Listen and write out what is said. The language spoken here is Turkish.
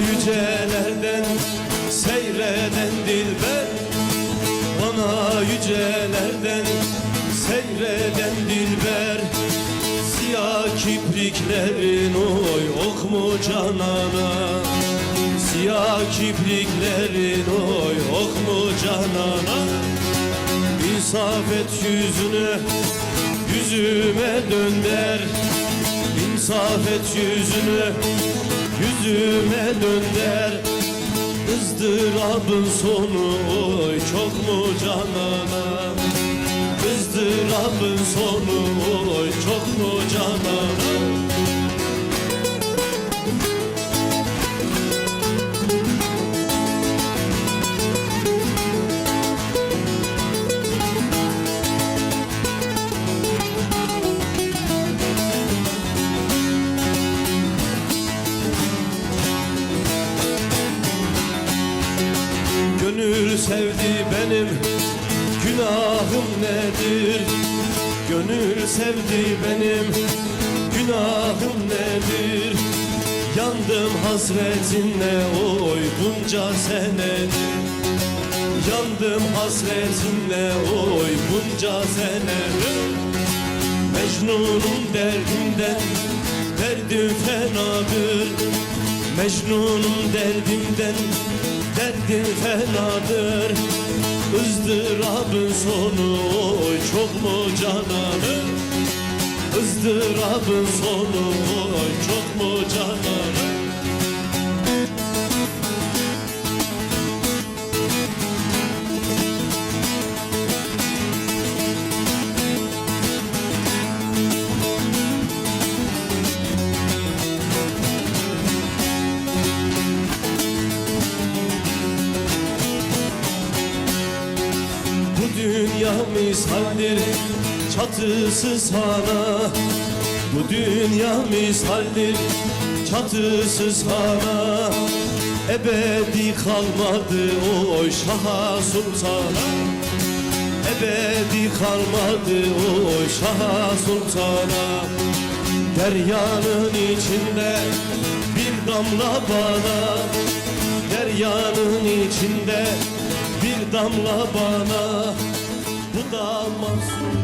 yücelerden seyreden dilber. Bana yücelerden seyreden dilber. Siyah kipriklerin oy ok mu canana? Siyah kipriklerin oy ok mu canana? İnsaf et yüzünü yüzüme dönder. İnsaf et yüzünü dönder ızdırabın sonu oy çok mu canana? Izdırabın sonu oy çok mu canana Gönül sevdi benim günahım nedir? Gönül sevdi benim günahım nedir? Yandım hasretinle oy bunca senedir Yandım hasretinle oy bunca senedir Mecnunum derdimden derdim fenadır Mecnunum derdimden derdim fenadır. Izdırabın sonu oy çok mu cananır ızdırabın sonu oy çok mu cananır dünya misaldir çatısı sana. Bu dünya misaldir çatısı sana. Ebedi kalmadı o şaha sultana Ebedi kalmadı o şaha sultana Deryanın içinde bir damla bana. Deryanın içinde bir damla bana Bu da mahzun